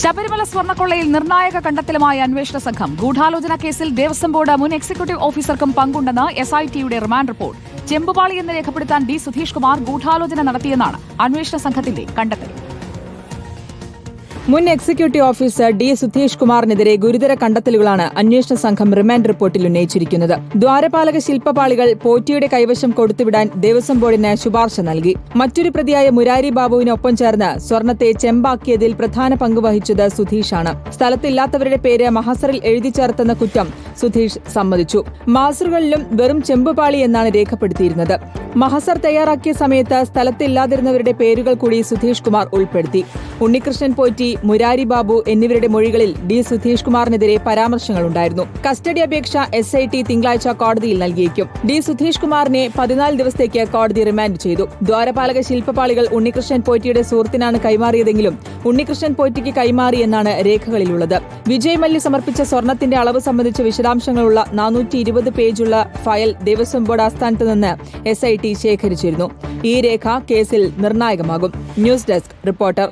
ശബരിമല സ്വർണക്കൊള്ളയിൽ നിർണായക കണ്ടെത്തലുമായി അന്വേഷണ സംഘം. ഗൂഢാലോചന കേസിൽ ദേവസ്വം ബോർഡ് മുൻ എക്സിക്യൂട്ടീവ് ഓഫീസർക്കും പങ്കുണ്ടെന്ന് എസ് ഐ ടിയുടെ റിമാൻഡ് റിപ്പോർട്ട്. ചെമ്പുപാളി എന്ന് രേഖപ്പെടുത്താൻ ഡി സുധീഷ് കുമാർ ഗൂഢാലോചന നടത്തിയെന്നാണ് അന്വേഷണ സംഘത്തിന്റെ കണ്ടെത്തൽ. മുൻ എക്സിക്യൂട്ടീവ് ഓഫീസർ ഡി സുധീഷ് കുമാറിനെതിരെ ഗുരുതര കണ്ടെത്തലുകളാണ് അന്വേഷണ സംഘം റിമാൻഡ് റിപ്പോർട്ടിൽ ഉന്നയിച്ചിരിക്കുന്നത്. ദ്വാരപാലക ശില്പപാളികൾ പോറ്റിയുടെ കൈവശം കൊടുത്തുവിടാൻ ദേവസ്വം ബോർഡിന് ശുപാർശ നൽകി. മറ്റൊരു പ്രതിയായ മുരാരി ബാബുവിനൊപ്പം ചേർന്ന് സ്വർണത്തെ ചെമ്പാക്കിയതിൽ പ്രധാന പങ്ക് വഹിച്ചത് സുധീഷാണ്. സ്ഥലത്തില്ലാത്തവരുടെ പേര് മഹസറിൽ എഴുതി ചേർത്തെന്ന കുറ്റം സുധീഷ് സമ്മതിച്ചു. മാസറുകളിലും വെറും ചെമ്പുപാളി എന്നാണ് രേഖപ്പെടുത്തിയിരുന്നത്. മഹസർ തയ്യാറാക്കിയ സമയത്ത് സ്ഥലത്തില്ലാതിരുന്നവരുടെ പേരുകൾ കൂടി സുധീഷ് കുമാർ ഉൾപ്പെടുത്തി. ഉണ്ണികൃഷ്ണൻ പോറ്റി മുരാരി ബാബു എന്നിവരുടെ മൊഴികളിൽ ഡി സുധീഷ് കുമാറിനെതിരെ പരാമർശങ്ങളുണ്ടായിരുന്നു. കസ്റ്റഡി അപേക്ഷ എസ് ഐ ടി തിങ്കളാഴ്ച കോടതിയിൽ നൽകിയേക്കും. ഡി സുധീഷ് കുമാറിനെ പതിനാല് ദിവസത്തേക്ക് കോടതി റിമാൻഡ് ചെയ്തു. ദ്വാരപാലക ശില്പപാളികൾ ഉണ്ണികൃഷ്ണൻ പോറ്റിയുടെ സുഹൃത്തിനാണ് കൈമാറിയതെങ്കിലും ഉണ്ണികൃഷ്ണൻ പോറ്റിക്ക് കൈമാറിയെന്നാണ് രേഖകളിലുള്ളത്. വിജയ് മല്യ സമർപ്പിച്ച സ്വർണത്തിന്റെ അളവ് സംബന്ധിച്ച വിശദാംശങ്ങളുള്ള നാനൂറ്റി ഇരുപത് പേജുള്ള ഫയൽ ദേവസ്വം ബോർഡ് ആസ്ഥാനത്ത് നിന്ന് എസ് ഐ ടി ശേഖരിച്ചിരുന്നു. ഈ രേഖ കേസിൽ നിർണായകമാകും. News desk reporter.